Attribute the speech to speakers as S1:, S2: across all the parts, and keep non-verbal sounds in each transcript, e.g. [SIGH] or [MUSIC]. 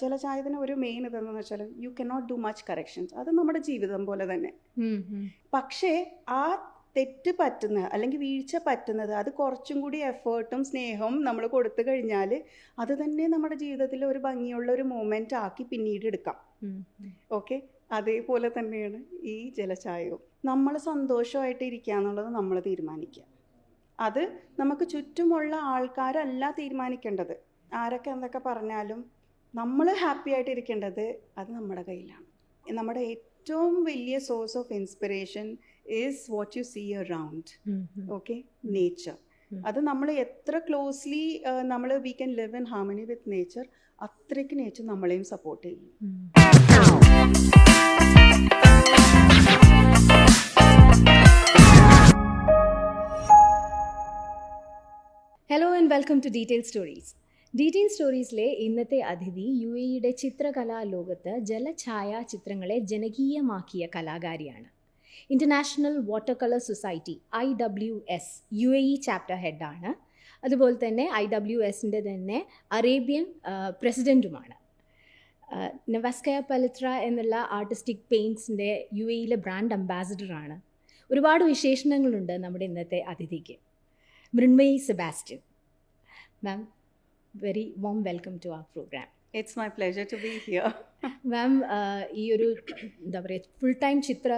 S1: ജലചായത്തിന് ഒരു മെയിൻ ഇതെന്ന് വെച്ചാൽ you cannot do much corrections അത് നമ്മുടെ ജീവിതം പോലെ തന്നെ. പക്ഷേ ആ തെറ്റ് പറ്റുന്ന അല്ലെങ്കിൽ വീഴ്ച പറ്റുന്നത് അത് കുറച്ചും കൂടി എഫേർട്ടും സ്നേഹവും നമ്മൾ കൊടുത്തു കഴിഞ്ഞാൽ അത് തന്നെ നമ്മുടെ ജീവിതത്തിൽ ഒരു ഭംഗിയുള്ള ഒരു മൂമെന്റ് ആക്കി പിന്നീട് എടുക്കാം. ഓക്കെ അതേപോലെ തന്നെയാണ് ഈ ജലചായവും. നമ്മൾ സന്തോഷമായിട്ട് ഇരിക്കുക എന്നുള്ളത് നമ്മൾ തീരുമാനിക്കുക. അത് നമുക്ക് ചുറ്റുമുള്ള ആൾക്കാരല്ല തീരുമാനിക്കേണ്ടത്. ആരൊക്കെ എന്തൊക്കെ പറഞ്ഞാലും നമ്മൾ ഹാപ്പി ആയിട്ട് ഇരിക്കേണ്ടത് അത് നമ്മുടെ കയ്യിലാണ്. നമ്മുടെ ഏറ്റവും വലിയ source of inspiration is what you see around. Okay nature അത് നമ്മൾ എത്ര ക്ലോസ്ലി നമ്മൾ we can live in harmony with nature അത്രയ്ക്ക് നേച്ചർ നമ്മളെയും സപ്പോർട്ട് ചെയ്യും.
S2: Hello and welcome to detail stories detail സ്റ്റോറീസിലെ ഇന്നത്തെ അതിഥി യു എയുടെ ചിത്രകലാ ലോകത്ത് ജലഛായാചിത്രങ്ങളെ ജനകീയമാക്കിയ കലാകാരിയാണ്. International water colour society I W S U A E chapter ഹെഡാണ്. അതുപോലെ തന്നെ ഐ ഡബ്ല്യു എസിന്റെ തന്നെ അറേബ്യൻ പ്രസിഡന്റുമാണ് നവസ്കയ പലിത്ര എന്നുള്ള ആർട്ടിസ്റ്റിക് പെയിന്റ്സിന്റെ യു എയിലെ ബ്രാൻഡ് അംബാസിഡറാണ്. ഒരുപാട് വിശേഷണങ്ങളുണ്ട് നമ്മുടെ ഇന്നത്തെ അതിഥിക്ക്. Mrinmayi Sebastian. Ma'am very warm welcome to our program
S1: it's my pleasure to be here
S2: ma'am ഈ ഒരു എന്താ പറയുക ഫുൾ ടൈം ചിത്ര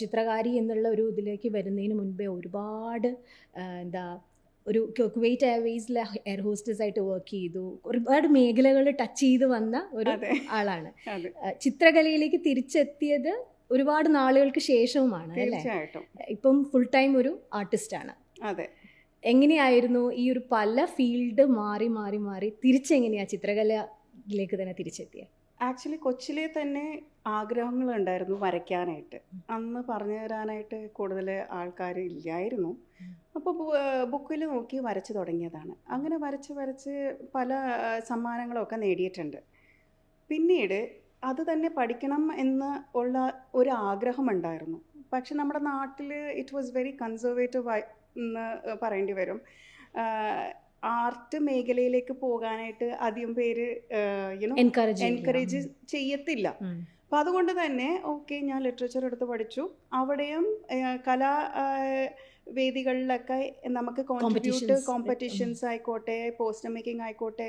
S2: ചിത്രകാരി എന്നുള്ള ഒരു ഇതിലേക്ക് വരുന്നതിന് മുൻപേ ഒരുപാട് എന്താ ഒരു ക്വേറ്റ് എയർവേസിലെ എയർ ഹോസ്റ്റസ് ആയിട്ട് വർക്ക് ചെയ്തു. ഒരുപാട് മേഖലകൾ ടച്ച് ചെയ്ത് വന്ന ഒരു ആളാണ്. ചിത്രകലയിലേക്ക് തിരിച്ചെത്തിയത് ഒരുപാട് നാളുകൾക്ക് ശേഷവുമാണ്
S1: തീർച്ചയായിട്ടും.
S2: ഇപ്പം ഫുൾ ടൈം ഒരു ആർട്ടിസ്റ്റ് ആണ്.
S1: അതെ.
S2: എങ്ങനെയായിരുന്നു ഈ ഒരു പല ഫീൽഡ് മാറി മാറി മാറി തിരിച്ചെങ്ങനെയാ ചിത്രകലയിലേക്ക് തന്നെ തിരിച്ചെത്തിയ?
S1: ആക്ച്വലി കൊച്ചിലെ തന്നെ ആഗ്രഹങ്ങളുണ്ടായിരുന്നു വരയ്ക്കാനായിട്ട്. അന്ന് പറഞ്ഞു തരാനായിട്ട് കൂടുതൽ ആൾക്കാർ ഇല്ലായിരുന്നു. അപ്പോൾ ബുക്കിൽ നോക്കി വരച്ച് തുടങ്ങിയതാണ്. അങ്ങനെ വരച്ച് വരച്ച് പല സമ്മാനങ്ങളൊക്കെ നേടിയിട്ടുണ്ട്. പിന്നീട് അത് തന്നെ പഠിക്കണം എന്ന് ഉള്ള ഒരു ആഗ്രഹമുണ്ടായിരുന്നു പക്ഷെ നമ്മുടെ നാട്ടിൽ ഇറ്റ് വാസ് വെരി കൺസർവേറ്റീവ് എന്ന് പറയേണ്ടി വരും. ആർട്ട് മേഖലയിലേക്ക് പോകാനായിട്ട് അധികം പേര് യുനോ
S2: എൻകറേജ്
S1: ചെയ്യത്തില്ല. അപ്പം അതുകൊണ്ട് തന്നെ ഓക്കെ ഞാൻ ലിറ്ററേച്ചർ എടുത്ത് പഠിച്ചു. അവിടെയും കലാ വേദികളിലൊക്കെ നമുക്ക് കോൺട്രിബ്യൂട്ട്. കോമ്പറ്റീഷൻസ് ആയിക്കോട്ടെ പോസ്റ്റർ മേക്കിംഗ് ആയിക്കോട്ടെ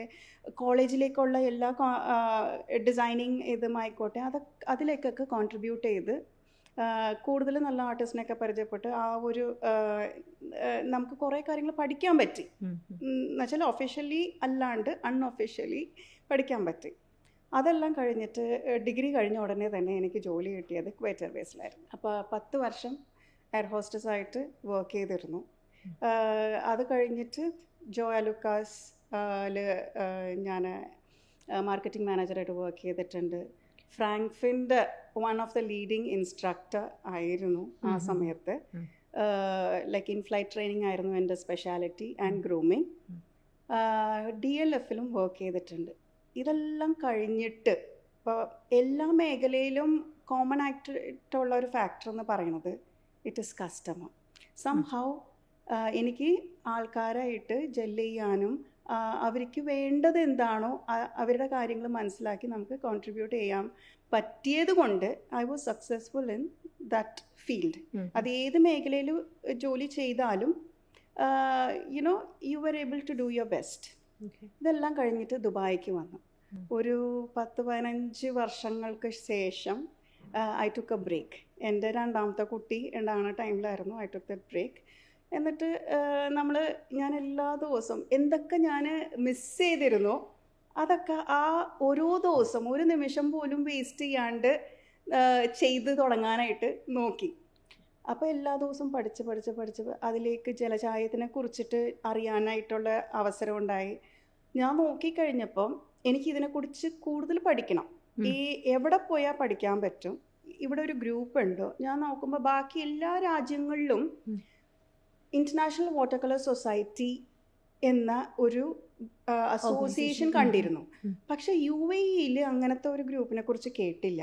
S1: കോളേജിലേക്കുള്ള എല്ലാ ഡിസൈനിങ് ഇതുമായിക്കോട്ടെ അത് അതിലേക്കൊക്കെ കോൺട്രിബ്യൂട്ട് ചെയ്ത് കൂടുതൽ നല്ല ആർട്ടിസ്റ്റിനെയൊക്കെ പരിചയപ്പെട്ട് ആ ഒരു നമുക്ക് കുറേ കാര്യങ്ങൾ പഠിക്കാൻ പറ്റി. എന്നുവെച്ചാൽ ഒഫീഷ്യലി അല്ലാണ്ട് അൺഒഫീഷ്യലി പഠിക്കാൻ പറ്റി. അതെല്ലാം കഴിഞ്ഞിട്ട് ഡിഗ്രി കഴിഞ്ഞ ഉടനെ തന്നെ എനിക്ക് ജോലി കിട്ടിയത് ക്വേറ്റർ ബേസിലായിരുന്നു അപ്പോൾ പത്ത് വർഷം എയർ ഹോസ്റ്റസ് ആയിട്ട് വർക്ക് ചെയ്തിരുന്നു. അത് കഴിഞ്ഞിട്ട് ജോ അലുക്കാസ് ഞാൻ മാർക്കറ്റിംഗ് മാനേജറായിട്ട് വർക്ക് ചെയ്തിട്ടുണ്ട്. ഫ്രാങ്ക്ഫിന്റെ one of the leading instructor ആയിരുന്നു ആ. സമയത്ത്. ലൈക്ക് ഇൻ ഫ്ലൈറ്റ് ട്രെയിനിങ് ആയിരുന്നു എന്റെ speciality and grooming. D L എഫിലും work ചെയ്തിട്ടുണ്ട്. ഇതെല്ലാം കഴിഞ്ഞിട്ട് ഇപ്പോൾ എല്ലാ മേഖലയിലും കോമൺ ആയിട്ടുള്ള ഒരു ഫാക്ടർ എന്ന് പറയുന്നത് it is customer somehow എനിക്ക് ആൾക്കാരായിട്ട് ജെല്ല് ചെയ്യാനും അവർക്ക് വേണ്ടത് എന്താണോ അവരുടെ കാര്യങ്ങൾ മനസ്സിലാക്കി നമുക്ക് കോൺട്രിബ്യൂട്ട് ചെയ്യാൻ പറ്റിയത് കൊണ്ട് I was successful in that field അത് ഏത് മേഖലയിൽ ജോലി ചെയ്താലും you know you are able to do your best ഇതെല്ലാം കഴിഞ്ഞിട്ട് ദുബായിക്ക് വന്നു. ഒരു പത്ത് പതിനഞ്ച് വർഷങ്ങൾക്ക് ശേഷം ഐ ടുക്ക് എ ബ്രേക്ക് എന്റെ രണ്ടാമത്തെ കുട്ടി ഉണ്ടാകുന്ന ടൈമിലായിരുന്നു ഐ ടുക്ക് ദ ബ്രേക്ക് എന്നിട്ട് നമ്മൾ ഞാൻ എല്ലാ ദിവസവും എന്തൊക്കെ ഞാൻ മിസ് ചെയ്തിരുന്നോ അതൊക്കെ ആ ഓരോ ദിവസം ഒരു നിമിഷം പോലും വേസ്റ്റ് ചെയ്യാണ്ട് ചെയ്ത് തുടങ്ങാനായിട്ട് നോക്കി. അപ്പോൾ എല്ലാ ദിവസവും പഠിച്ച് പഠിച്ച് പഠിച്ച് അതിലേക്ക് ജലചായത്തിനെ കുറിച്ചിട്ട് അറിയാനായിട്ടുള്ള അവസരം ഉണ്ടായി. ഞാൻ നോക്കിക്കഴിഞ്ഞപ്പം എനിക്ക് ഇതിനെക്കുറിച്ച് കൂടുതൽ പഠിക്കണം. ഈ എവിടെ പോയാൽ പഠിക്കാൻ പറ്റും? ഇവിടെ ഒരു ഗ്രൂപ്പ് ഉണ്ടോ ഞാൻ നോക്കുമ്പോൾ ബാക്കി എല്ലാ രാജ്യങ്ങളിലും ഇന്റർനാഷണൽ വാട്ടർ കളർ സൊസൈറ്റി എന്ന ഒരു അസോസിയേഷൻ കണ്ടിരുന്നു. പക്ഷേ യു എ ഇയിൽ അങ്ങനത്തെ ഒരു ഗ്രൂപ്പിനെ കുറിച്ച് കേട്ടില്ല.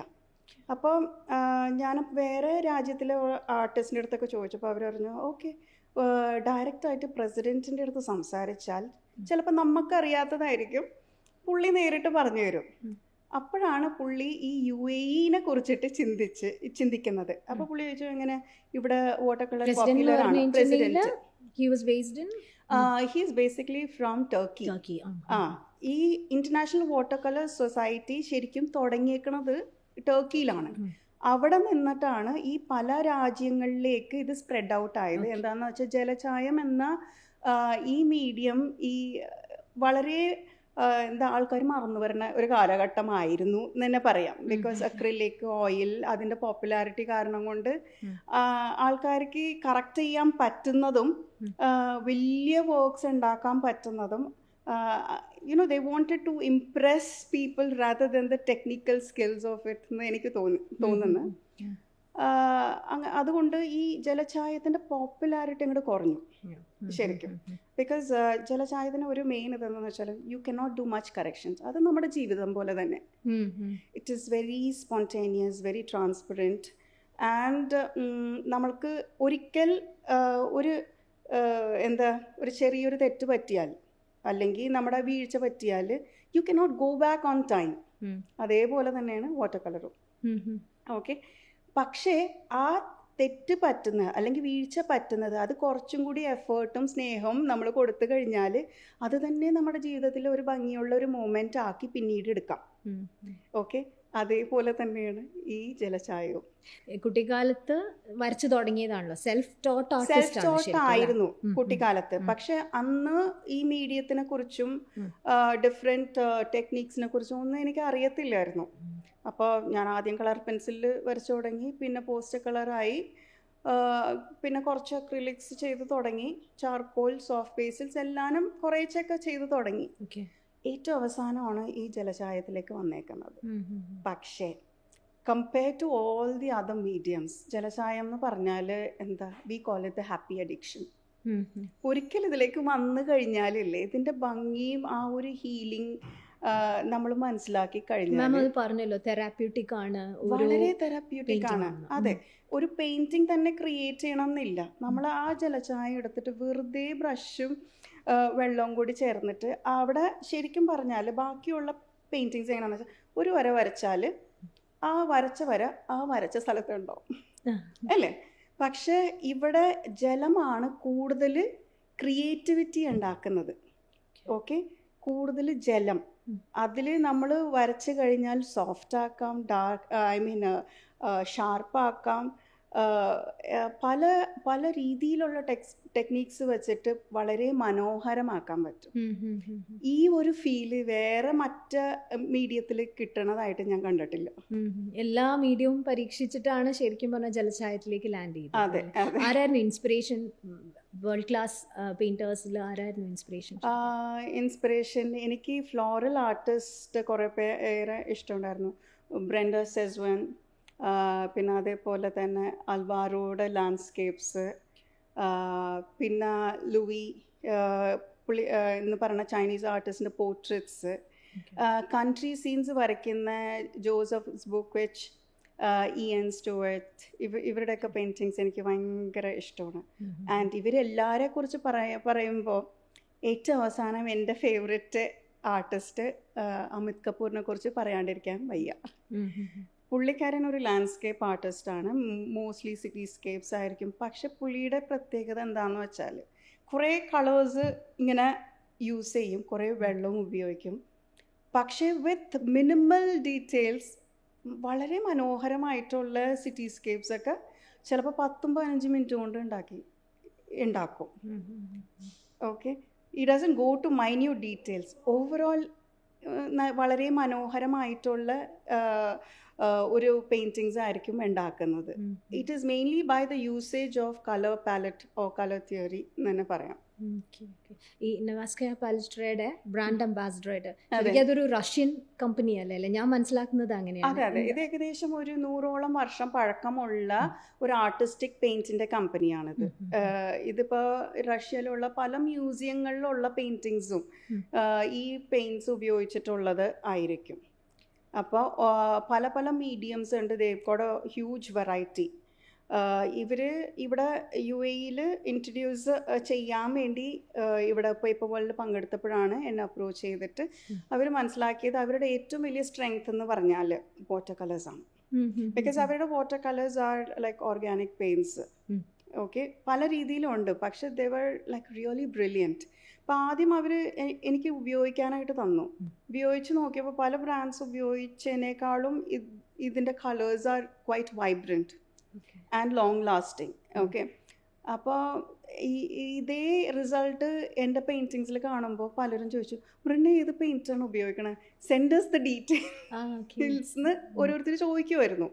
S1: അപ്പം ഞാൻ വേറെ രാജ്യത്തിലെ ആർട്ടിസ്റ്റിന്റെ അടുത്തൊക്കെ ചോദിച്ചപ്പോൾ അവർ പറഞ്ഞു ഓക്കെ ഡയറക്റ്റായിട്ട് പ്രസിഡന്റിന്റെ അടുത്ത് സംസാരിച്ചാൽ ചിലപ്പോൾ നമുക്കറിയാത്തതായിരിക്കും. പുള്ളി നേരിട്ട് പറഞ്ഞു തരും. അപ്പോഴാണ് പുള്ളി ഈ യു എ ഇനെ കുറിച്ചിട്ട് ചിന്തിച്ച് ചിന്തിക്കുന്നത്. അപ്പോൾ പുള്ളി ചോദിച്ചു ഇങ്ങനെ ഇവിടെ വാട്ടർ കളർ പോപ്പുലർ ആണ്? President he's basically from Turkey ആ ഈ ഇന്റർനാഷണൽ വാട്ടർ കളർ സൊസൈറ്റി ശരിക്കും തുടങ്ങിയേക്കുന്നത് ടർക്കിയിലാണ്. അവിടെ നിന്നിട്ടാണ് ഈ പല രാജ്യങ്ങളിലേക്ക് ഇത് സ്പ്രെഡ് ഔട്ട് ആയത്. എന്താണെന്ന് വെച്ചാൽ ജലചായം എന്ന ഈ മീഡിയം ഈ വളരെ എന്താ ആൾക്കാർ മറന്നു വരുന്ന ഒരു കാലഘട്ടമായിരുന്നു എന്ന് തന്നെ പറയാം. ബിക്കോസ്. അക്രിലിക് ഓയിൽ അതിന്റെ പോപ്പുലാരിറ്റി കാരണം കൊണ്ട് ആൾക്കാർക്ക് കറക്റ്റ് ചെയ്യാൻ പറ്റുന്നതും വലിയ വർക്ക്സ് ഉണ്ടാക്കാൻ പറ്റുന്നതും you know they wanted to impress people rather than the technical skills of it എന്ന് എനിക്ക് തോന്നി തോന്നുന്നു. അങ്ങ- അതുകൊണ്ട് ഈ ജലചായത്തിന്റെ പോപ്പുലാരിറ്റി അങ്ങോട്ട് കുറഞ്ഞു. ശരിക്കും. ബിക്കോസ് ജലചായത്തിന് ഒരു മെയിൻ ഇതെന്ന് വെച്ചാൽ you can not do much corrections അത് നമ്മുടെ ജീവിതം പോലെ തന്നെ. It is very spontaneous very transparent and നമ്മൾക്ക് ഒരിക്കൽ ഒരു എന്താ ഒരു ചെറിയൊരു തെറ്റ് പറ്റിയാൽ അല്ലെങ്കിൽ നമ്മുടെ വീഴ്ച പറ്റിയാൽ you can not go back on time അതേപോലെ തന്നെയാണ് വാട്ടർ കളറും ഓക്കെ പക്ഷേ ആ തെറ്റ് പറ്റുന്ന അല്ലെങ്കിൽ വീഴ്ച പറ്റുന്നത് അത് കുറച്ചും കൂടി എഫേർട്ടും സ്നേഹവും നമ്മൾ കൊടുത്തു കഴിഞ്ഞാൽ അത് തന്നെ നമ്മുടെ ജീവിതത്തിൽ ഒരു ഭംഗിയുള്ള ഒരു മൊമെന്റ് ആക്കി പിന്നീട് എടുക്കാം. ഓക്കെ അതേപോലെ തന്നെയാണ് ഈ ജലചായവും
S2: കുട്ടിക്കാലത്ത് വരച്ചു തുടങ്ങിയതാണല്ലോ. സെൽഫ് ടോട്ട്
S1: സെൽഫ് ടോട്ട് ആയിരുന്നു കുട്ടിക്കാലത്ത്. പക്ഷെ അന്ന് ഈ മീഡിയത്തിനെ കുറിച്ചും. ഡിഫറെന്റ് ടെക്നീക്സിനെ കുറിച്ചും ഒന്നും എനിക്ക് അറിയത്തില്ലായിരുന്നു. അപ്പോൾ ഞാൻ ആദ്യം കളർ പെൻസിലിൽ വരച്ചു തുടങ്ങി പിന്നെ പോസ്റ്റ് കളറായി പിന്നെ കുറച്ച് അക്രിലിക്സ് ചെയ്ത് തുടങ്ങി. ചാർക്കോൾ സോഫ്റ്റ് പേസിൽസ് എല്ലാനും കുറേച്ചൊക്കെ ചെയ്ത് തുടങ്ങി. ഏറ്റവും അവസാനമാണ് ഈ ജലചായത്തിലേക്ക് വന്നേക്കുന്നത്. പക്ഷേ compare to all the other mediums ജലചായം എന്ന് പറഞ്ഞാൽ എന്താ we call it the happy addiction ഒരിക്കൽ ഇതിലേക്ക് വന്നു കഴിഞ്ഞാലില്ലേ ഇതിന്റെ ഭംഗിയും ആ ഒരു ഹീലിംഗ് നമ്മൾ മനസ്സിലാക്കി കഴിഞ്ഞാൽ
S2: പറഞ്ഞല്ലോ തെറാപ്യൂട്ടിക് ആണ്
S1: വളരെ തെറാപ്യൂട്ടിക് ആണ്. അതെ ഒരു പെയിന്റിംഗ് തന്നെ ക്രിയേറ്റ് ചെയ്യണം എന്നില്ല നമ്മൾ ആ ജലചായം എടുത്തിട്ട് വെറുതെ ബ്രഷും വെള്ളവും കൂടി ചേർന്നിട്ട് അവിടെ ശരിക്കും പറഞ്ഞാൽ ബാക്കിയുള്ള പെയിന്റിങ്സ് എങ്ങനെയാണെന്ന് വെച്ചാൽ ഒരു വര വരച്ചാൽ ആ വരച്ച വര ആ വരച്ച സ്ഥലത്തുണ്ടാവും. അല്ലേ? പക്ഷേ ഇവിടെ ജലമാണ് കൂടുതൽ ക്രിയേറ്റിവിറ്റി ഉണ്ടാക്കുന്നത്. ഓക്കെ കൂടുതൽ ജലം. അതിൽ നമ്മൾ വരച്ച് കഴിഞ്ഞാൽ സോഫ്റ്റ് ആക്കാം ഡാർക്ക് ഐ മീൻ ഷാർപ്പാക്കാം പല പല രീതിയിലുള്ള ടെക്സ് ടെക്നീക്സ് വെച്ചിട്ട് വളരെ മനോഹരമാക്കാൻ പറ്റും. ഈ ഒരു ഫീൽ വേറെ മറ്റ മീഡിയത്തിൽ കിട്ടണതായിട്ട് ഞാൻ കണ്ടിട്ടില്ല.
S2: എല്ലാ മീഡിയവും പരീക്ഷിച്ചിട്ടാണ് ശരിക്കും പറഞ്ഞ ജലച്ചായത്തിലേക്ക് ലാൻഡ് ചെയ്തത്.
S1: അതെ
S2: ആരായിരുന്നു ഇൻസ്പിറേഷൻ വേൾഡ് ക്ലാസ് പെയിന്റേഴ്സിൽ ആരായിരുന്നു ഇൻസ്പിറേഷൻ
S1: ഇൻസ്പിറേഷൻ എനിക്ക് ഫ്ലോറൽ ആർട്ടിസ്റ്റ് കുറേ പേരെ ഇഷ്ടമുണ്ടായിരുന്നു. ബ്രെൻഡ സെസ്വൻ പിന്നെ അതേപോലെ തന്നെ അൽവാറോഡ് ലാൻഡ്സ്കേപ്സ് പിന്നെ ലൂയി ആ, പുള്ളി എന്ന് പറഞ്ഞ ചൈനീസ് ആർട്ടിസ്റ്റിന്റെ പോർട്രേറ്റ്സ് കൺട്രി സീൻസ് വരയ്ക്കുന്ന ജോസഫ് വെച്ച് ഇ എൻ സ്റ്റുവർത്ത് ഇവ ഇവരുടെയൊക്കെ പെയിന്റിങ്സ് എനിക്ക് ഭയങ്കര ഇഷ്ടമാണ്. ആൻഡ് ഇവരെല്ലാരെ കുറിച്ച് പറയ പറയുമ്പോൾ ഏറ്റവും അവസാനം എന്റെ ഫേവററ്റ് ആർട്ടിസ്റ്റ് അമിത് കപൂറിനെ കുറിച്ച് പറയാണ്ടിരിക്കാൻ വയ്യ. പുള്ളിക്കാരൻ ഒരു ലാൻഡ്സ്കേപ്പ് ആർട്ടിസ്റ്റാണ് മോസ്റ്റ്ലി സിറ്റീസ്കേപ്സ് ആയിരിക്കും. പക്ഷെ പുള്ളിയുടെ പ്രത്യേകത എന്താണെന്ന് വെച്ചാൽ കുറേ കളേഴ്സ് ഇങ്ങനെ യൂസ് ചെയ്യും. കുറേ വെള്ളവും ഉപയോഗിക്കും. പക്ഷേ വിത്ത് മിനിമൽ ഡീറ്റെയിൽസ് വളരെ മനോഹരമായിട്ടുള്ള സിറ്റീസ്കേപ്സ് ഒക്കെ ചിലപ്പോൾ പത്തും പതിനഞ്ച് മിനിറ്റ് കൊണ്ട് ഉണ്ടാക്കി ഉണ്ടാക്കും. ഓക്കെ ഈ doesn't go to minute details overall വളരെ മനോഹരമായിട്ടുള്ള ഒരു പെയിന്റിങ്സ് ആയിരിക്കും ഉണ്ടാക്കുന്നത്. It is mainly by the usage of colour palette or colour theory എന്ന് തന്നെ പറയാം.
S2: ഈ നവാസ്കയ പാലസ്ട്രയുടെ ബ്രാൻഡ് അംബാസിഡറായിട്ട് അതൊരു റഷ്യൻ കമ്പനി അല്ലേ? ഞാൻ മനസ്സിലാക്കുന്നത് അങ്ങനെയാണ്.
S1: അതെ അതെ. ഇത് ഏകദേശം ഒരു നൂറോളം വർഷം പഴക്കമുള്ള ഒരു ആർട്ടിസ്റ്റിക് പെയിന്റിന്റെ കമ്പനിയാണിത് ഇതിപ്പോ റഷ്യയിലുള്ള പല മ്യൂസിയങ്ങളിലുള്ള പെയിന്റിങ്സും ഈ പെയിന്റ്സ് ഉപയോഗിച്ചിട്ടുള്ളത് ആയിരിക്കും. അപ്പോൾ പല പല മീഡിയംസ് ഉണ്ട്. ദേവ് കോഡ് ഹ്യൂജ് വെറൈറ്റി ഇവർ ഇവിടെ യു എയിൽ ഇൻട്രൊഡ്യൂസ് ചെയ്യാൻ വേണ്ടി ഇവിടെ പേപ്പർ വേൾഡിൽ പങ്കെടുത്തപ്പോഴാണ് എന്നെ അപ്രോച്ച് ചെയ്തിട്ട് അവർ മനസ്സിലാക്കിയത് അവരുടെ ഏറ്റവും വലിയ സ്ട്രെങ്ത് എന്ന് പറഞ്ഞാൽ വാട്ടർ കളേഴ്സാണ് ബിക്കോസ് അവരുടെ water colours are like organic paints. Okay പല രീതിയിലുണ്ട് പക്ഷെ they were like really brilliant അപ്പം ആദ്യം അവർ എനിക്ക് ഉപയോഗിക്കാനായിട്ട് തന്നു. ഉപയോഗിച്ച് നോക്കിയപ്പോൾ പല ബ്രാൻഡ്സ് ഉപയോഗിച്ചതിനേക്കാളും ഇത് ഇതിന്റെ colours are quite vibrant and long lasting okay അപ്പോൾ ഈ ഇതേ റിസൾട്ട് എന്റെ പെയിന്റിങ്സിൽ കാണുമ്പോൾ പലരും ചോദിച്ചു മൃണ്ണ ഏത് പെയിന്റാണ് ഉപയോഗിക്കണത് സെൻഡേഴ്സ് ദ ഡീറ്റെയിൽസ് എന്ന് ഓരോരുത്തർ ചോദിക്കുമായിരുന്നു.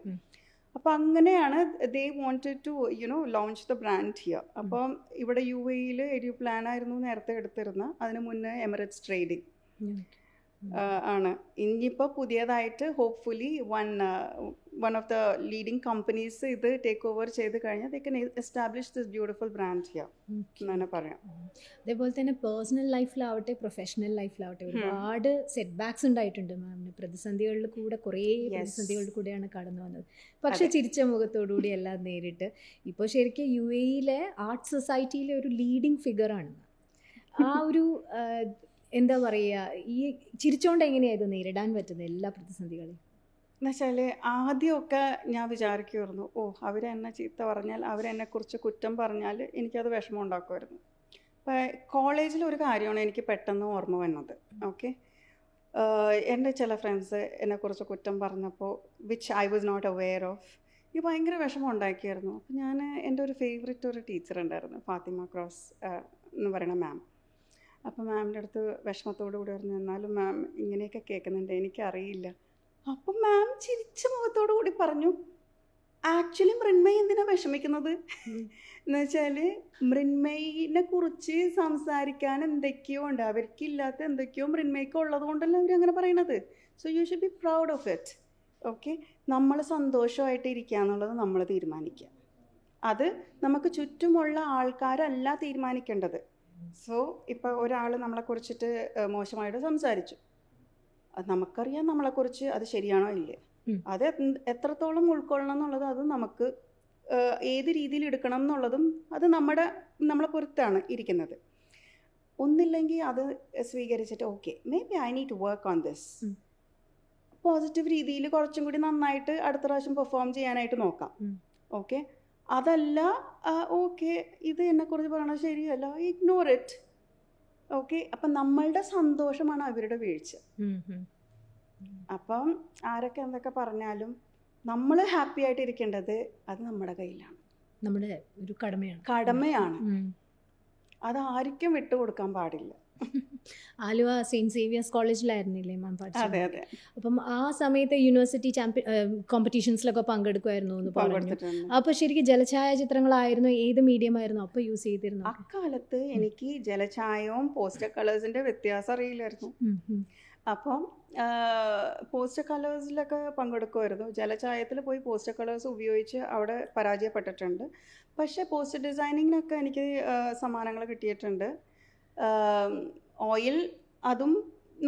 S1: അപ്പോൾ അങ്ങനെയാണ് they wanted to you know launch the brand here അപ്പം ഇവിടെ യു എയിൽ ഒരു പ്ലാൻ ആയിരുന്നു നേരത്തെ എടുത്തിരുന്ന. അതിന് മുന്നേ എമിറേറ്റ്സ് ട്രേഡിംഗ് ആണ്. ഇനിയിപ്പോൾ പുതിയതായിട്ട് hopefully one one of the leading companies ഇത് ടേക്ക് ഓവർ ചെയ്ത് കഴിഞ്ഞാൽ they can establish this beautiful brand here എന്ന് തന്നെ പറയാം.
S2: അതേപോലെ തന്നെ പേഴ്സണൽ ലൈഫിലാവട്ടെ പ്രൊഫഷണൽ ലൈഫിലാവട്ടെ ഒരുപാട് സെറ്റ് ബാക്സ് ഉണ്ടായിട്ടുണ്ട് മാമിന് പ്രതിസന്ധികളിൽ കൂടെ കുറേ പ്രതിസന്ധികളിൽ കൂടെയാണ് കടന്നു വന്നത്. പക്ഷേ ചിരിച്ച മുഖത്തോടുകൂടി എല്ലാം നേരിട്ട്. ഇപ്പോൾ ശരിക്കും യു എയിലെ ആർട്ട് സൊസൈറ്റിയിലെ ഒരു ലീഡിങ് ഫിഗറാണ് ആ ഒരു എന്താ പറയുക ഈ ചിരിച്ചോണ്ട് എങ്ങനെയാണ് ഇത് നേരിടാൻ പറ്റുന്ന എല്ലാ പ്രതിസന്ധികളും
S1: എന്നുവെച്ചാൽ ആദ്യമൊക്കെ ഞാൻ വിചാരിക്കുമായിരുന്നു ഓ അവരെന്നെ ചീത്ത പറഞ്ഞാൽ അവരെന്നെക്കുറിച്ച് കുറ്റം പറഞ്ഞാൽ എനിക്കത് വിഷമം ഉണ്ടാക്കുമായിരുന്നു. അപ്പോൾ കോളേജിൽ ഒരു കാര്യമാണ് എനിക്ക് പെട്ടെന്ന് ഓർമ്മ വന്നത് ഓക്കെ? എന്റെ ചില ഫ്രണ്ട്സ് എന്നെക്കുറിച്ച് കുറ്റം പറഞ്ഞപ്പോൾ which I was not aware of ഈ ഭയങ്കര വിഷമം ഉണ്ടാക്കിയായിരുന്നു. അപ്പോൾ ഞാൻ എന്റെ ഒരു ഫേവററ്റ് ഒരു ടീച്ചർ ഉണ്ടായിരുന്നു ഫാത്തിമ ക്രോസ് എന്ന് പറയുന്ന മാം അപ്പോൾ മാമിന്റെ അടുത്ത് വിഷമത്തോടു കൂടി പറഞ്ഞു എന്നാലും മാം ഇങ്ങനെയൊക്കെ കേൾക്കുന്നുണ്ട് എനിക്കറിയില്ല. അപ്പം മാം ചിരിച്ച മുഖത്തോടു കൂടി പറഞ്ഞു ആക്ച്വലി മൃണ്മയി എന്തിനാണ് വിഷമിക്കുന്നത്? എന്ന് വെച്ചാൽ മൃണ്മയിനെ കുറിച്ച് സംസാരിക്കാൻ എന്തൊക്കെയോ ഉണ്ട്. അവർക്കില്ലാത്ത എന്തൊക്കെയോ മൃണ്മയ്ക്ക് ഉള്ളത് കൊണ്ടല്ല അവർ അങ്ങനെ പറയണത്. So you should be proud of it okay നമ്മൾ സന്തോഷമായിട്ട് ഇരിക്കുക എന്നുള്ളത് നമ്മൾ തീരുമാനിക്കുക. അത് നമുക്ക് ചുറ്റുമുള്ള ആൾക്കാരല്ല തീരുമാനിക്കേണ്ടത്. സോ ഇപ്പോൾ ഒരാൾ നമ്മളെ കുറിച്ചിട്ട് മോശമായിട്ട് സംസാരിച്ചു. അത് നമുക്കറിയാം നമ്മളെക്കുറിച്ച് അത് ശരിയാണോ ഇല്ലേ. അത് എത്രത്തോളം ഉൾക്കൊള്ളണം എന്നുള്ളത് അത് നമുക്ക് ഏത് രീതിയിൽ എടുക്കണം എന്നുള്ളതും അത് നമ്മുടെ നമ്മളെ പുറത്താണ് ഇരിക്കുന്നത്. ഒന്നില്ലെങ്കിൽ അത് സ്വീകരിച്ചിട്ട് okay maybe I need to work on this positive രീതിയിൽ കുറച്ചും കൂടി നന്നായിട്ട് അടുത്ത പ്രാവശ്യം പെർഫോം ചെയ്യാനായിട്ട് നോക്കാം. ഓക്കെ അതല്ല ഓക്കെ ഇത് എന്നെക്കുറിച്ച് പറയണത് ശരിയല്ല. ഇഗ്നോർ ഇറ്റ് ഓക്കെ അപ്പം നമ്മളുടെ സന്തോഷമാണ് അവരുടെ വീഴ്ച. അപ്പം ആരൊക്കെ എന്തൊക്കെ പറഞ്ഞാലും നമ്മൾ ഹാപ്പി ആയിട്ട് ഇരിക്കേണ്ടത് അത് നമ്മുടെ കയ്യിലാണ്.
S2: നമ്മുടെ ഒരു കടമയാണ്.
S1: കടമയാണ്. അത് ആർക്കും വിട്ടുകൊടുക്കാൻ പാടില്ല.
S2: ആലുവ സെയിന്റ് സേവിയേഴ്സ് കോളേജിലായിരുന്നില്ലേ മാം
S1: അതെ
S2: പഠിച്ചത്?
S1: അതെ
S2: അപ്പം ആ സമയത്ത് യൂണിവേഴ്സിറ്റി ചാമ്പ്യൻ കോമ്പറ്റീഷൻസിലൊക്കെ പങ്കെടുക്കുമായിരുന്നു എന്ന് പറഞ്ഞു
S1: അപ്പോൾ
S2: അപ്പൊ ശരിക്കും ജലഛായ ചിത്രങ്ങളായിരുന്നു ഏത് മീഡിയം ആയിരുന്നു അപ്പൊ യൂസ് ചെയ്തിരുന്നു
S1: അക്കാലത്ത് എനിക്ക് ജലഛായവും പോസ്റ്റർ കളേഴ്സിന്റെ വ്യത്യാസം അറിയില്ലായിരുന്നു. അപ്പം പോസ്റ്റർ കളേഴ്സിലൊക്കെ പങ്കെടുക്കുമായിരുന്നു. ജലചായത്തിൽ പോയി പോസ്റ്റർ കളേഴ്സ് ഉപയോഗിച്ച് അവിടെ പരാജയപ്പെട്ടിട്ടുണ്ട്. പക്ഷേ പോസ്റ്റർ ഡിസൈനിങ്ങിനൊക്കെ എനിക്ക് സമ്മാനങ്ങൾ കിട്ടിയിട്ടുണ്ട്. ഓയിൽ അതും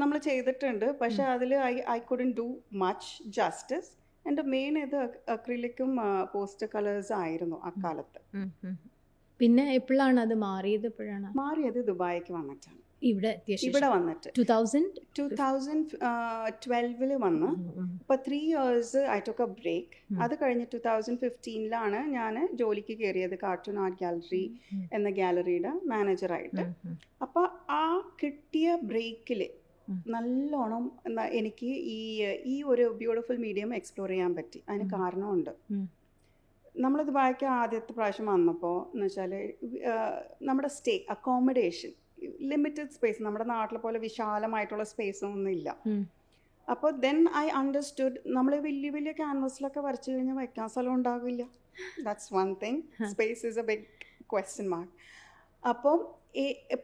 S1: നമ്മൾ ചെയ്തിട്ടുണ്ട്. പക്ഷെ അതിൽ I I couldn't do much justice എന്റെ മെയിൻ ഇത് അക്രിലിക്കും പോസ്റ്റർ കളേഴ്സ് ആയിരുന്നു അക്കാലത്ത്.
S2: പിന്നെ എപ്പോഴാണ് അത് മാറിയത്? എപ്പോഴാണ്?
S1: മാറിയത് ദുബായിക്ക് വന്നിട്ടാണ്.
S2: ഇവിടെ
S1: ഇവിടെ വന്നിട്ട്.
S2: ടു തൗസൻഡ്
S1: ടു തൗസൻഡ് ട്വൽവിൽ വന്ന്. ഇപ്പൊ three years I took a break അത് കഴിഞ്ഞ് ടു തൗസൻഡ് ഫിഫ്റ്റീനിലാണ് ഞാൻ ജോലിക്ക് കയറിയത് കാർട്ടൂൺ ആർട്ട് ഗാലറി എന്ന ഗാലറിയുടെ മാനേജറായിട്ട് അപ്പോൾ ആ കിട്ടിയ ബ്രേക്കിൽ നല്ലോണം എനിക്ക് ഈ ഈ ഒരു ബ്യൂട്ടിഫുൾ മീഡിയം എക്സ്പ്ലോർ ചെയ്യാൻ പറ്റി. അതിന്. കാരണമുണ്ട്. നമ്മൾ ദുബായിക്ക് ആദ്യത്തെ പ്രാവശ്യം വന്നപ്പോൾ എന്ന് വെച്ചാൽ നമ്മുടെ സ്റ്റേ അക്കോമഡേഷൻ ലിമിറ്റഡ് സ്പേസ് നമ്മുടെ നാട്ടിലെ പോലെ വിശാലമായിട്ടുള്ള സ്പേസ് ഒന്നും ഇല്ല. അപ്പോൾ ദെൻ ഐ അണ്ടർസ്റ്റുഡ് നമ്മൾ വലിയ വലിയ ക്യാൻവസിലൊക്കെ വരച്ചു കഴിഞ്ഞാൽ വയ്ക്കാൻ സ്ഥലം ഉണ്ടാകില്ല that's one thing space is a big question mark അപ്പം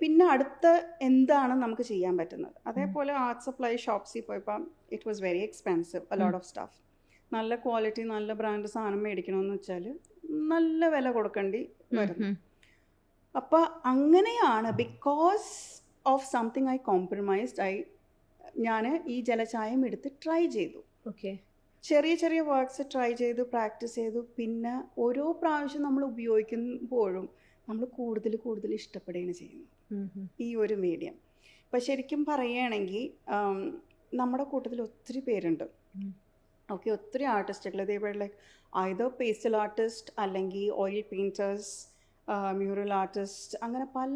S1: പിന്നെ അടുത്ത എന്താണ് നമുക്ക് ചെയ്യാൻ പറ്റുന്നത്? അതേപോലെ ആർട്ട് സപ്ലൈ ഷോപ്സിൽ പോയപ്പോൾ it was very expensive a lot of stuff നല്ല ക്വാളിറ്റി നല്ല ബ്രാൻഡ് സാധനം മേടിക്കണമെന്ന് വെച്ചാൽ നല്ല വില കൊടുക്കേണ്ടി വരുന്നു. അപ്പോൾ അങ്ങനെയാണ് because of something I compromised I ഞാൻ ഈ ജലചായം എടുത്ത് ട്രൈ ചെയ്തു.
S2: ഓക്കെ
S1: ചെറിയ ചെറിയ വർക്ക്സ് ട്രൈ ചെയ്തു പ്രാക്ടീസ് ചെയ്തു. പിന്നെ ഓരോ പ്രാവശ്യം നമ്മൾ ഉപയോഗിക്കുമ്പോഴും നമ്മൾ കൂടുതൽ കൂടുതൽ ഇഷ്ടപ്പെടുകയാണ് ചെയ്യുന്നത്.
S2: ഉം, ഉം.
S1: ഈ ഒരു മീഡിയം ഇപ്പം ശരിക്കും പറയുകയാണെങ്കിൽ നമ്മുടെ കൂട്ടത്തിൽ ഒത്തിരി പേരുണ്ട്. ഓക്കെ ഒത്തിരി ആർട്ടിസ്റ്റുകൾ ഇതേപോലെ ലൈക്ക് ഐതോ പേസ്റ്റൽ ആർട്ടിസ്റ്റ് അല്ലെങ്കിൽ ഓയിൽ പെയിന്റേഴ്സ് മ്യൂറൽ ആർട്ടിസ്റ്റ് അങ്ങനെ പല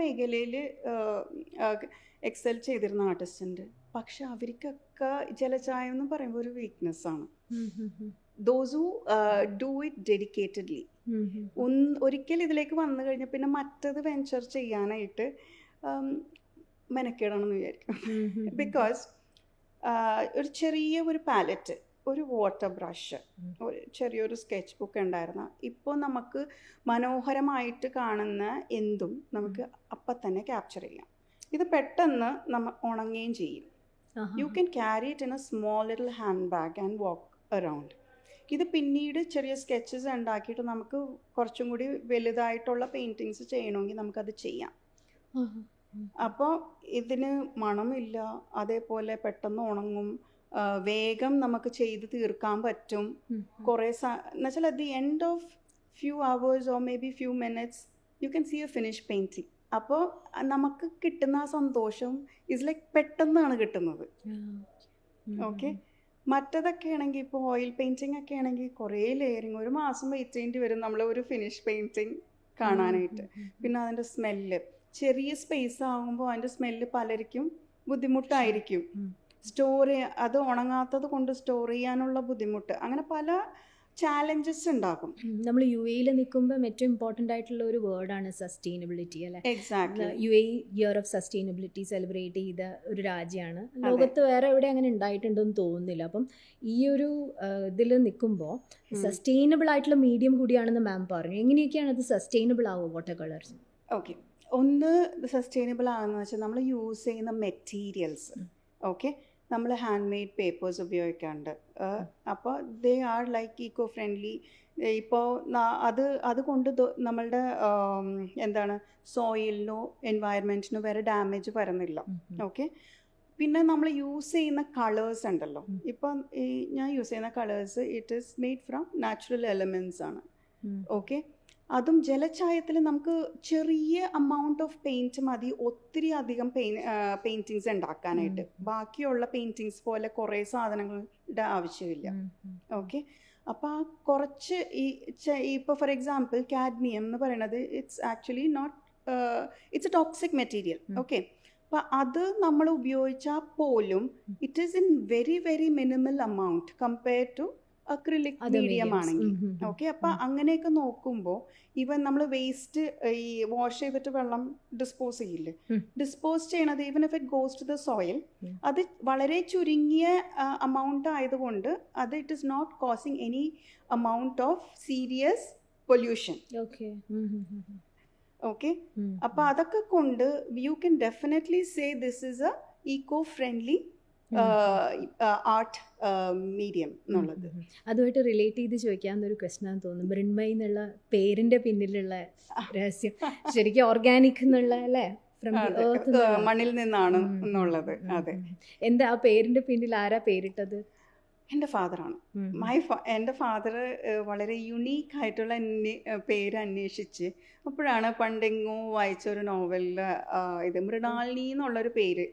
S1: മേഖലയിൽ എക്സൽ ചെയ്തിരുന്ന ആർട്ടിസ്റ്റ് ഉണ്ട് പക്ഷെ അവർക്കൊക്കെ ജലചായം എന്ന് പറയുമ്പോൾ ഒരു വീക്ക്നെസ് ആണ്. Those who do it dedicatedly. ഒന്ന് ഒരിക്കൽ ഇതിലേക്ക് വന്നു കഴിഞ്ഞാൽ പിന്നെ മറ്റത് വെഞ്ചർ ചെയ്യാനായിട്ട് ഉം, മെനക്കേടാണെന്ന് വിചാരിക്കും. ബിക്കോസ് [LAUGHS] ഒരു ചെറിയ ഒരു പാലറ്റ് ഒരു വാട്ടർ ബ്രഷ് ഒരു ചെറിയൊരു സ്കെച്ച് ബുക്ക് ഉണ്ടായിരുന്നു. ഇപ്പോൾ നമുക്ക് മനോഹരമായിട്ട് കാണുന്ന എന്തും നമുക്ക് അപ്പം തന്നെ ക്യാപ്ചർ ചെയ്യാം. ഇത് പെട്ടെന്ന് നമ്മൾ ഉണങ്ങുകയും ചെയ്യും. You can carry it in a small little hand bag and walk around ഇത് പിന്നീട് ചെറിയ സ്കെച്ചസ് ഉണ്ടാക്കിയിട്ട് നമുക്ക് കുറച്ചും കൂടി വലുതായിട്ടുള്ള പെയിന്റിങ്സ് ചെയ്യണമെങ്കിൽ നമുക്കത് ചെയ്യാം. അപ്പോൾ ഇതിന് മണമില്ല അതേപോലെ പെട്ടെന്ന് ഉണങ്ങും. വേഗം നമുക്ക് ചെയ്ത് തീർക്കാൻ പറ്റും. കുറേ സ എന്നുവെച്ചാൽ at the end of few hours or maybe few minutes you can see a finish painting അപ്പോൾ നമുക്ക് കിട്ടുന്ന ആ സന്തോഷം ഇസ് ലൈക്ക് പെട്ടെന്നാണ് കിട്ടുന്നത്. ഓക്കെ മറ്റതൊക്കെ ആണെങ്കിൽ ഇപ്പോൾ ഓയിൽ പെയിന്റിങ് ഒക്കെ ആണെങ്കിൽ കുറേ ലെയറിങ് ഒരു മാസം വെയിറ്റ് ചെയ്യേണ്ടി വരും നമ്മൾ ഒരു ഫിനിഷ് പെയിന്റിങ് കാണാനായിട്ട്. പിന്നെ അതിന്റെ സ്മെല്ല് ചെറിയ സ്പേസ് ആകുമ്പോൾ അതിന്റെ സ്മെല്ല് പലർക്കും ബുദ്ധിമുട്ടായിരിക്കും. സ്റ്റോർ അത് ഉണങ്ങാത്തത് കൊണ്ട് സ്റ്റോർ ചെയ്യാനുള്ള ബുദ്ധിമുട്ട്. അങ്ങനെ പല ചാലഞ്ചസ് ഉണ്ടാകും.
S2: നമ്മൾ യു എയിൽ നിൽക്കുമ്പോൾ ഏറ്റവും ഇമ്പോർട്ടന്റ് ആയിട്ടുള്ള ഒരു വേർഡാണ് സസ്റ്റൈനബിലിറ്റി അല്ലെ?
S1: Exactly
S2: U A year of sustainability celebrate ചെയ്ത ഒരു രാജ്യമാണ്. ലോകത്ത് വേറെ എവിടെ അങ്ങനെ ഉണ്ടായിട്ടുണ്ടെന്ന് തോന്നുന്നില്ല. അപ്പം ഈ ഒരു ഇതിൽ നിൽക്കുമ്പോൾ സസ്റ്റൈനബിൾ ആയിട്ടുള്ള മീഡിയം കൂടിയാണെന്ന് മാം പറഞ്ഞു. എങ്ങനെയൊക്കെയാണ് അത് സസ്റ്റൈനബിൾ ആവുക? വാട്ടർ കളേഴ്സ്
S1: ഓക്കെ ഒന്ന് സസ്റ്റൈനബിൾ ആകുന്ന വെച്ചാൽ നമ്മൾ യൂസ് ചെയ്യുന്ന മെറ്റീരിയൽസ് ഓക്കെ നമ്മൾ ഹാൻഡ് മെയ്ഡ് പേപ്പേഴ്സ് ഉപയോഗിക്കാറുണ്ട് അപ്പോൾ they are like eco friendly ഇപ്പോൾ അത് അതുകൊണ്ട് നമ്മളുടെ എന്താണ് സോയിലിനോ എൻവയർമെന്റിനോ വേറെ ഡാമേജ് വരുന്നില്ല ഓക്കെ പിന്നെ നമ്മൾ യൂസ് ചെയ്യുന്ന കളേഴ്സ് ഉണ്ടല്ലോ.
S2: ഇപ്പോൾ
S1: ഇപ്പം ഈ ഞാൻ യൂസ് ചെയ്യുന്ന colours it is made from natural elements ആണ്. ഓക്കെ അതും ജലച്ചായത്തിൽ നമുക്ക് ചെറിയ അമൗണ്ട് ഓഫ് പെയിന്റ് മതി. ഒത്തിരി അധികം പെയിൻ പെയിന്റിങ്സ് ഉണ്ടാക്കാനായിട്ട്. ബാക്കിയുള്ള പെയിന്റിങ്സ് പോലെ കുറേ സാധനങ്ങളുടെ ആവശ്യമില്ല. ഓക്കെ അപ്പോൾ ആ കുറച്ച് ഈ ഇപ്പോൾ ഫോർ എക്സാമ്പിൾ കാഡ്മിയം എന്ന് പറയുന്നത് it's actually not it's a toxic material. Okay അപ്പം അത് നമ്മൾ ഉപയോഗിച്ചാൽ പോലും it is in very very minimal amount compare to acrylic medium ആണെങ്കിൽ ഓക്കെ അപ്പം അങ്ങനെയൊക്കെ നോക്കുമ്പോൾ ഈവൻ നമ്മൾ വേസ്റ്റ് ഈ വാഷ് ചെയ്തിട്ട് വെള്ളം ഡിസ്പോസ് ചെയ്യില്ലേ. ഡിസ്പോസ് ചെയ്യണത് even if it goes to the soil. അത് വളരെ ചുരുങ്ങിയ അമൗണ്ട് ആയതുകൊണ്ട് അത് it is not causing any amount of serious pollution
S2: okay
S1: okay അപ്പോൾ അതൊക്കെ കൊണ്ട് you can definitely say this is a eco friendly art medium എന്നുള്ളത്.
S2: അതുമായിട്ട് റിലേറ്റ് ചെയ്ത് ചോദിക്കാവുന്ന ഒരു ക്വസ്റ്റൻ ആണെന്ന് തോന്നുന്നു. മൃണ്മയി എന്നുള്ള പേരിന്റെ പിന്നിലുള്ള രഹസ്യം. ശരിക്കും ഓർഗാനിക് എന്നുള്ള അല്ലേ?
S1: മണ്ണിൽ നിന്നാണ് എന്നുള്ളത്. അതെ.
S2: എന്താ ആ പേരിന്റെ പിന്നിൽ ആരാ പേരിട്ടത്?
S1: എന്റെ ഫാദറാണ്.
S2: മൈ
S1: മൈ എന്റെ ഫാദർ വളരെ യുണീക്ക് ആയിട്ടുള്ള പേര് അന്വേഷിച്ച് അപ്പോഴാണ് പണ്ടെങ്ങോ വായിച്ച ഒരു നോവലിൽ ഇത് മൃണാളിനി എന്നുള്ളൊരു പേര്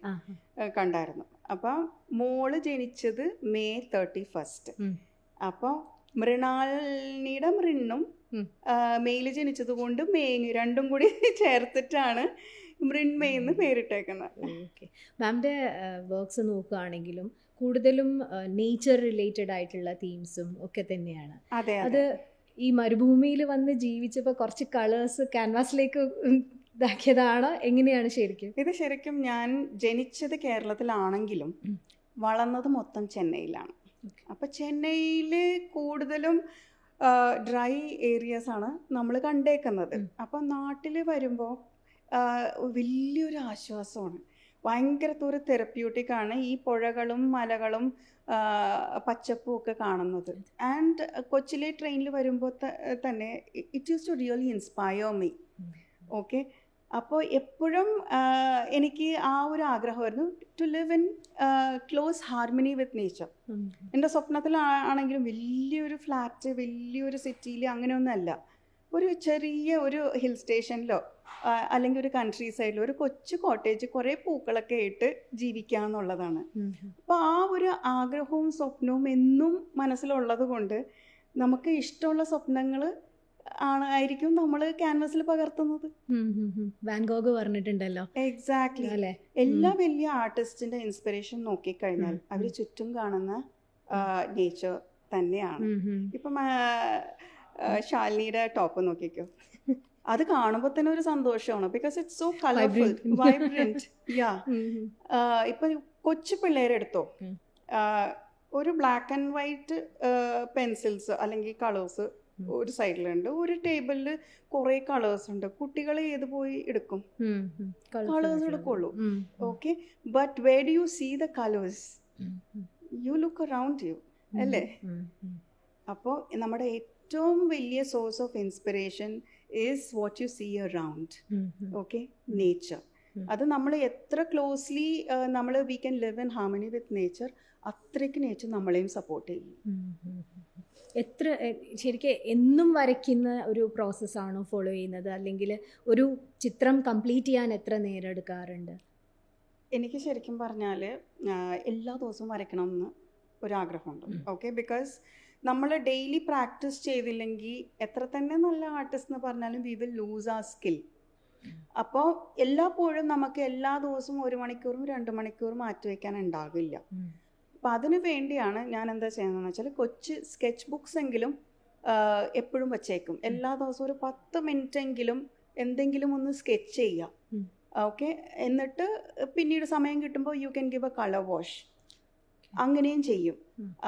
S1: കണ്ടായിരുന്നു. അപ്പം മോൾ ജനിച്ചത് മെയ് തേർട്ടി ഫസ്റ്റ്
S2: ഉം.
S1: അപ്പോൾ മൃണാളിനിയുടെ മൃണ്ണും. മെയിൽ ജനിച്ചത് കൊണ്ട് മേങ് രണ്ടും കൂടി [LAUGHS] ചേർത്തിട്ടാണ് മൃൺമയ് എന്ന് പേരിട്ടേക്കുന്നത്.
S2: മാമിന്റെ മാമിന്റെ വർക്ക്സ് നോക്കുകയാണെങ്കിലും കൂടുതലും നേച്ചർ റിലേറ്റഡ് ആയിട്ടുള്ള തീംസും ഒക്കെ തന്നെയാണ്.
S1: അതെ
S2: അത്. ഈ മരുഭൂമിയിൽ വന്ന് ജീവിച്ചപ്പോൾ കുറച്ച് കളേഴ്സ് ക്യാൻവാസിലേക്ക് ഇതാക്കിയതാണോ. എങ്ങനെയാണ് ശരിക്കും?
S1: ഇത് ശരിക്കും ഞാൻ ജനിച്ചത് കേരളത്തിലാണെങ്കിലും വളർന്നത് മൊത്തം ചെന്നൈയിലാണ്.
S2: അപ്പോൾ
S1: അപ്പം ചെന്നൈയിൽ കൂടുതലും ഡ്രൈ ഏരിയാസ് ആണ് നമ്മൾ കണ്ടേക്കുന്നത്.
S2: അപ്പോൾ
S1: അപ്പം നാട്ടിൽ വരുമ്പോൾ വലിയൊരു ആശ്വാസമാണ്. ഭയങ്കര ഒരു തെറപ്യൂട്ടിക് ആണ് ഈ പുഴകളും മലകളും പച്ചപ്പും ഒക്കെ കാണുന്നത്. ആൻഡ് കൊച്ചിലെ ട്രെയിനിൽ വരുമ്പോൾ തന്നെ it used to really inspire me okay അപ്പോൾ എപ്പോഴും എനിക്ക് ആ ഒരു ആഗ്രഹമായിരുന്നു to live in close harmony with nature എന്റെ സ്വപ്നത്തിലാണെങ്കിലും വലിയൊരു ഫ്ലാറ്റ് വലിയൊരു സിറ്റിയിൽ അങ്ങനെയൊന്നുമല്ല ഒരു ചെറിയ ഒരു ഹിൽ സ്റ്റേഷനിലോ അല്ലെങ്കിൽ ഒരു കൺട്രി സൈഡിലോ ഒരു കൊച്ചു കോട്ടേജ് കുറേ പൂക്കളൊക്കെ ഇട്ട് ജീവിക്കുക എന്നുള്ളതാണ്. അപ്പോൾ ആ ഒരു ആഗ്രഹവും സ്വപ്നവും എന്നും മനസ്സിലുള്ളത് കൊണ്ട് നമുക്ക് ഇഷ്ടമുള്ള സ്വപ്നങ്ങൾ ആണ് ആയിരിക്കും നമ്മൾ ക്യാൻവസിൽ പകർത്തുന്നത്.
S2: വാൻഗോഗ് പറഞ്ഞിട്ടുണ്ടല്ലോ.
S1: എക്സാക്ട്ലി
S2: അല്ലേ?
S1: എല്ലാ വലിയ ആർട്ടിസ്റ്റിന്റെ ഇൻസ്പിറേഷൻ നോക്കിക്കഴിഞ്ഞാൽ. അവർ ചുറ്റും കാണുന്ന നേച്ചർ തന്നെയാണ്. ഇപ്പം ശാലിനിയുടെ ടോപ്പ് നോക്കിക്കോ. അത് കാണുമ്പോൾ തന്നെ ഒരു സന്തോഷമാണ്. Because it's so colourful. Vibrant yeah ഇപ്പൊ കൊച്ചു പിള്ളേരെടുത്തോ. ഒരു ബ്ലാക്ക് ആൻഡ് വൈറ്റ് പെൻസിൽസ് അല്ലെങ്കിൽ കളേഴ്സ്. ഒരു സൈഡിലുണ്ട്. ഒരു ടേബിളിൽ കുറേ കളേഴ്സ് ഉണ്ട്. കുട്ടികൾ ഏത് പോയി എടുക്കും? കളേഴ്സ് എടുക്കുള്ളൂ. Okay. But way do you see the colours you look around you അല്ലേ? അപ്പോൾ നമ്മുടെ ഏറ്റവും വലിയ source of inspiration is what you see around okay? Nature അത് നമ്മൾ എത്ര ക്ലോസ്ലി നമ്മൾ we can live in harmony with nature അത്രയ്ക്ക് നേച്ചർ നമ്മളെയും സപ്പോർട്ട് ചെയ്യും.
S2: എത്ര ശരിക്കും എന്നും വരയ്ക്കുന്ന ഒരു പ്രോസസ്സാണോ ഫോളോ ചെയ്യുന്നത്? അല്ലെങ്കിൽ ഒരു ചിത്രം കംപ്ലീറ്റ് ചെയ്യാൻ എത്ര നേരം എടുക്കാറുണ്ട്
S1: എനിക്ക് ശരിക്കും പറഞ്ഞാൽ എല്ലാ ദിവസവും വരയ്ക്കണം എന്ന് ഒരാഗ്രഹമുണ്ട്. ഓക്കെ ബിക്കോസ് നമ്മൾ ഡെയിലി പ്രാക്ടീസ് ചെയ്തില്ലെങ്കിൽ എത്ര തന്നെ നല്ല ആർട്ടിസ്റ്റ് എന്ന് പറഞ്ഞാലും വി വിൽ ലൂസ് ആ സ്കിൽ അപ്പോൾ എല്ലാപ്പോഴും നമുക്ക് എല്ലാ ദിവസവും ഒരു മണിക്കൂറും രണ്ട് മണിക്കൂറും മാറ്റി വയ്ക്കാൻ ഉണ്ടാകില്ല അപ്പം അതിന് വേണ്ടിയാണ് ഞാൻ എന്താ ചെയ്യുന്നതെന്ന് വെച്ചാൽ കൊച്ച് സ്കെച്ച് ബുക്സ് എങ്കിലും എപ്പോഴും വച്ചേക്കും. എല്ലാ ദിവസവും ഒരു പത്ത് മിനിറ്റ് എങ്കിലും എന്തെങ്കിലും ഒന്ന് സ്കെച്ച്
S2: ചെയ്യാം.
S1: ഓക്കെ എന്നിട്ട് പിന്നീട് സമയം കിട്ടുമ്പോൾ you can give a colour wash അങ്ങനെയും ചെയ്യും.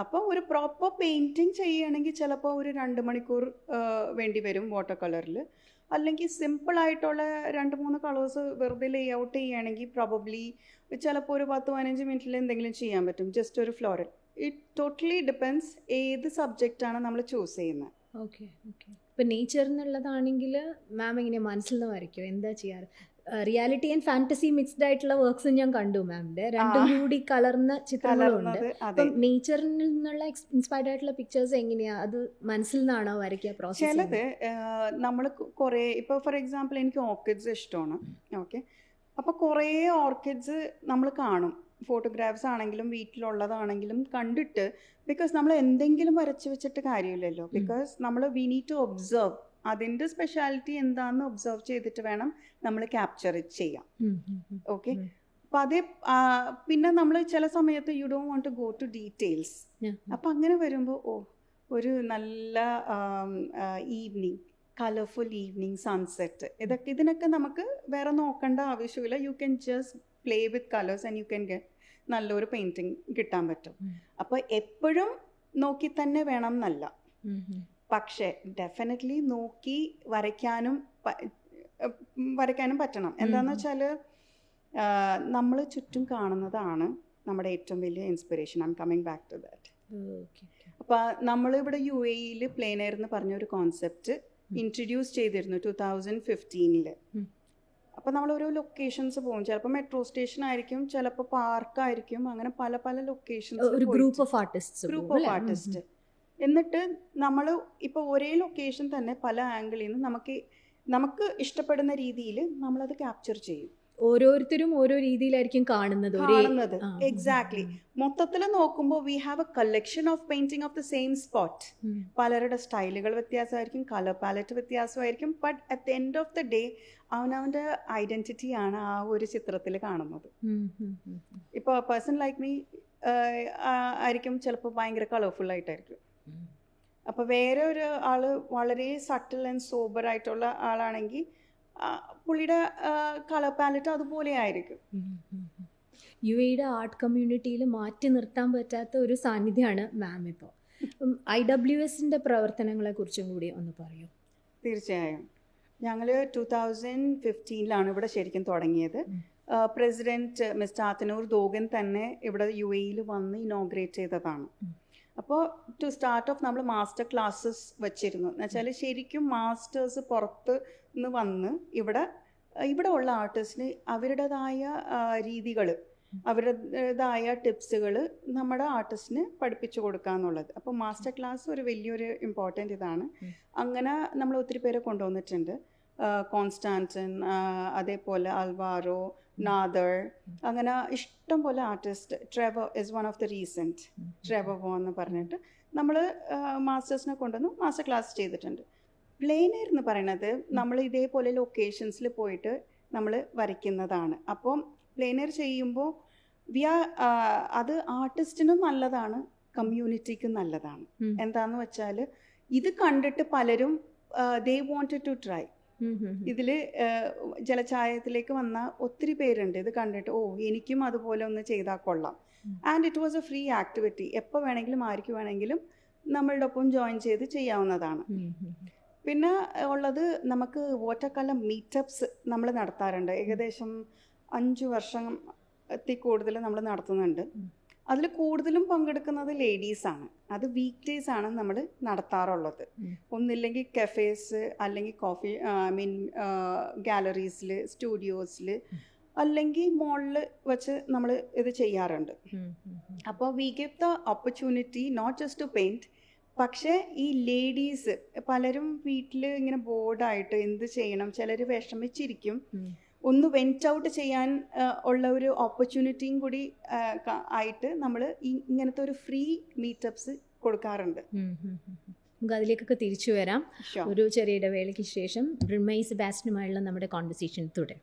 S1: അപ്പോൾ ഒരു പ്രോപ്പർ പെയിന്റിങ് ചെയ്യുകയാണെങ്കിൽ ചിലപ്പോൾ ഒരു രണ്ട് മണിക്കൂർ വേണ്ടി വരും വാട്ടർ കളറിൽ അല്ലെങ്കിൽ സിമ്പിളായിട്ടുള്ള രണ്ട് മൂന്ന് കളേഴ്സ് വെറുതെ ലേ ഔട്ട് ചെയ്യുകയാണെങ്കിൽ പ്രോബബ്ലി ചിലപ്പോൾ ഒരു പത്ത് പതിനഞ്ച് മിനിറ്റിൽ എന്തെങ്കിലും ചെയ്യാൻ പറ്റും. ജസ്റ്റ് ഒരു ഫ്ലോറൽ ഇറ്റ് ടോട്ടലി ഡിപ്പെൻസ് ഏത് സബ്ജക്റ്റാണ് നമ്മൾ ചൂസ് ചെയ്യുന്നത്.
S2: ഓക്കെ ഓക്കെ ഇപ്പം നേച്ചർ എന്നുള്ളതാണെങ്കിൽ മാം ഇങ്ങനെ മനസ്സിൽ നിന്ന് എന്താ ചെയ്യാറ്? റിയാലിറ്റി ആൻഡ് ഫാന്റസി മിക്സ്ഡ് ആയിട്ടുള്ള വർക്ക്സും ഞാൻ കണ്ടു മാമിന്റെ രണ്ടും. കൂടി കലർന്ന ചിത്രങ്ങളുണ്ട് അപ്പം നേച്ചറിൽ നിന്നുള്ള ഇൻസ്പയർഡ് ആയിട്ടുള്ള പിക്ചേഴ്സ് എങ്ങനെയാ? അത് മനസ്സിൽ നിന്നാണോ വരയ്ക്കുക പ്രോസസ്
S1: ചിലത് നമ്മൾ കുറേ ഇപ്പോൾ ഫോർ എക്സാമ്പിൾ എനിക്ക് ഓർക്കിഡ്സ് ഇഷ്ടമാണ്. ഓക്കെ അപ്പോൾ കുറേ ഓർക്കിഡ്സ് നമ്മൾ കാണും. ഫോട്ടോഗ്രാഫ്സ് ആണെങ്കിലും വീട്ടിലുള്ളതാണെങ്കിലും കണ്ടിട്ട് ബിക്കോസ് നമ്മൾ എന്തെങ്കിലും വരച്ച് വെച്ചിട്ട് കാര്യമില്ലല്ലോ. ബിക്കോസ് നമ്മൾ വി നീഡ് ടു ഒബ്സർവ് അതിന്റെ സ്പെഷ്യാലിറ്റി എന്താണെന്ന് ഒബ്സർവ് ചെയ്തിട്ട് വേണം നമ്മൾ ക്യാപ്ചർ ചെയ്യാം ഓക്കെ. അപ്പം അതേ പിന്നെ നമ്മൾ ചില സമയത്ത് you don't want to go to details അപ്പം അങ്ങനെ വരുമ്പോൾ ഓ ഒരു നല്ല ഈവനിങ് കളർഫുൾ ഈവനിങ് സൺസെറ്റ് ഇതൊക്കെ ഇതിനൊക്കെ നമുക്ക് വേറെ നോക്കേണ്ട ആവശ്യമില്ല. You can just play with colours and you can get നല്ലൊരു പെയിന്റിങ് കിട്ടാൻ പറ്റും. അപ്പോൾ എപ്പോഴും നോക്കി തന്നെ വേണം എന്നല്ല. പക്ഷേ ഡെഫിനറ്റ്ലി നോക്കി വരയ്ക്കാനും വരയ്ക്കാനും പറ്റണം. എന്താണെന്ന്. വെച്ചാൽ നമ്മൾ ചുറ്റും കാണുന്നതാണ് നമ്മുടെ ഏറ്റവും വലിയ inspiration I'm coming back to that അപ്പോൾ നമ്മളിവിടെ യു പ്ലെയിൻ ആയിരുന്ന എന്ന് പറഞ്ഞൊരു കോൺസെപ്റ്റ് ഇൻട്രൊഡ്യൂസ് ചെയ്തിരുന്നു ടു തൗസൻഡ് ഫിഫ്റ്റീനിൽ. അപ്പോൾ നമ്മൾ ഓരോ ലൊക്കേഷൻസ് പോകും. ചിലപ്പോൾ മെട്രോ സ്റ്റേഷൻ ആയിരിക്കും ചിലപ്പോൾ പാർക്കായിരിക്കും അങ്ങനെ പല പല locations
S2: group of artist
S1: group of artist എന്നിട്ട് നമ്മൾ ഇപ്പോൾ ഒരേ ലൊക്കേഷൻ തന്നെ പല ആംഗിളിൽ നിന്ന് നമുക്ക് നമുക്ക് ഇഷ്ടപ്പെടുന്ന രീതിയിൽ നമ്മളത് ക്യാപ്ചർ ചെയ്യും.
S2: ഓരോരുത്തരും ഓരോ രീതിയിലായിരിക്കും കാണുന്നത്
S1: കാണുന്നത്. എക്സാക്ട്ലി മൊത്തത്തിൽ നോക്കുമ്പോൾ we have a collection of painting of the same spot പലരുടെ സ്റ്റൈലുകൾ വ്യത്യാസമായിരിക്കും colour palette വ്യത്യാസമായിരിക്കും but at the end of the day അവനവന്റെ ഐഡന്റിറ്റിയാണ് ആ ഒരു ചിത്രത്തിൽ കാണുന്നത്. ഇപ്പോൾ പേഴ്സൺ ലൈക്ക് മീ ആയിരിക്കും ചിലപ്പോൾ ഭയങ്കര കളർഫുൾ ആയിട്ടായിരിക്കും. അപ്പോൾ വേറെ ഒരു ആൾ വളരെ സട്ടിൽ ആൻഡ് സോബർ ആയിട്ടുള്ള ആളാണെങ്കിൽ പുള്ളിയുടെ കളർ പാലറ്റ് അതുപോലെ ആയിരിക്കും.
S2: യു എയുടെ ആർട്ട് കമ്മ്യൂണിറ്റിയിൽ മാറ്റി നിർത്താൻ പറ്റാത്ത ഒരു സാന്നിധ്യമാണ് മാം ഇപ്പോൾ ഐ ഡബ്ല്യു എസിന്റെ പ്രവർത്തനങ്ങളെ കുറിച്ചും കൂടി ഒന്ന് പറയൂ.
S1: തീർച്ചയായും. ഞങ്ങൾ ടു തൗസൻഡ് ഫിഫ്റ്റീനിലാണ് ഇവിടെ ശരിക്കും തുടങ്ങിയത്. പ്രസിഡന്റ് മിസ്റ്റർ ആത്തനൂർ ദോഗൻ തന്നെ ഇവിടെ യു എയിൽ വന്ന് ഇനോഗ്രേറ്റ് ചെയ്തതാണ്. അപ്പോൾ ടു സ്റ്റാർട്ട് ഓഫ് നമ്മൾ മാസ്റ്റർ ക്ലാസ്സസ് വെച്ചിരുന്നു. എന്നുവെച്ചാൽ ശരിക്കും മാസ്റ്റേഴ്സ് പുറത്ത് നിന്ന് വന്ന് ഇവിടെ ഇവിടെ ഉള്ള ആർട്ടിസ്റ്റിന് അവരുടേതായ രീതികൾ അവരുടേതായ ടിപ്സുകൾ നമ്മുടെ ആർട്ടിസ്റ്റിന് പഠിപ്പിച്ചു കൊടുക്കുക എന്നുള്ളത്. അപ്പോൾ മാസ്റ്റർ ക്ലാസ് ഒരു വലിയൊരു ഇമ്പോർട്ടന്റ് ഇതാണ്. അങ്ങനെ നമ്മൾ ഒത്തിരി പേരെ കൊണ്ടുവന്നിട്ടുണ്ട്. കോൺസ്റ്റാന്റൻ അതേപോലെ അൽവാരോ നാദർ അങ്ങനെ ഇഷ്ടം പോലെ artist Trevor is one of the recent Trevor Waugh എന്ന് പറഞ്ഞിട്ട് നമ്മൾ മാസ്റ്റേഴ്സിനെ കൊണ്ടുവന്ന് മാസ്റ്റർ ക്ലാസ് ചെയ്തിട്ടുണ്ട്. പ്ലെയിനർ എന്ന് പറയുന്നത് നമ്മൾ ഇതേപോലെ ലൊക്കേഷൻസിൽ പോയിട്ട് നമ്മൾ വരയ്ക്കുന്നതാണ്. അപ്പം പ്ലെയിനർ ചെയ്യുമ്പോൾ വി ആർ അത് ആർട്ടിസ്റ്റിനും നല്ലതാണ് കമ്മ്യൂണിറ്റിക്കും നല്ലതാണ്.
S2: എന്താണെന്ന്
S1: എന്താന്ന് വെച്ചാൽ ഇത് കണ്ടിട്ട് പലരും ദേ വോണ്ടഡ് ടു ട്രൈ. ഇതിൽ ജലചായത്തിലേക്ക് വന്ന ഒത്തിരി പേരുണ്ട്. ഇത് കണ്ടിട്ട് ഓ എനിക്കും അതുപോലെ ഒന്ന് ചെയ്താൽ കൊള്ളാം. And it was a free activity എപ്പോൾ വേണമെങ്കിലും ആർക്ക് വേണമെങ്കിലും നമ്മളുടെ ഒപ്പം ജോയിൻ ചെയ്ത് ചെയ്യാവുന്നതാണ്. പിന്നെ ഉള്ളത് നമുക്ക് വാട്ടർ കളർ മീറ്റപ്സ് നമ്മൾ നടത്താറുണ്ട്. ഏകദേശം അഞ്ച് വർഷത്തിൽ കൂടുതൽ നമ്മൾ നടത്തുന്നുണ്ട്. അതിൽ കൂടുതലും പങ്കെടുക്കുന്നത് ലേഡീസാണ് അത് വീക്ക് ഡേയ്സ് ആണ് നമ്മൾ നടത്താറുള്ളത്. ഒന്നില്ലെങ്കിൽ കഫേസ് അല്ലെങ്കിൽ കോഫി ഐ മീൻ ഗാലറീസിൽ സ്റ്റുഡിയോസിൽ അല്ലെങ്കിൽ മോളിൽ വെച്ച് നമ്മൾ ഇത് ചെയ്യാറുണ്ട്. അപ്പോൾ we give the opportunity not just to paint പക്ഷേ ഈ ലേഡീസ് പലരും വീട്ടിൽ ഇങ്ങനെ ബോർഡായിട്ട് എന്ത് ചെയ്യണം ചിലർ വിഷമിച്ചിരിക്കും. ഒന്ന് വെന്റ് ഔട്ട് ചെയ്യാൻ ഉള്ള ഒരു ഓപ്പർച്യൂണിറ്റിയും കൂടി ആയിട്ട് നമ്മൾ ഇങ്ങനത്തെ ഒരു ഫ്രീ മീറ്റപ്സ് കൊടുക്കാറുണ്ട്.
S2: നമുക്ക് അതിലേക്കൊക്കെ തിരിച്ചു വരാം. ഒരു ചെറിയ ഇടവേളയ്ക്ക് ശേഷം ബ്രിമൈസ് ബാസ്റ്റിനുമായുള്ള നമ്മുടെ കോൺവെർസേഷൻ തുടരും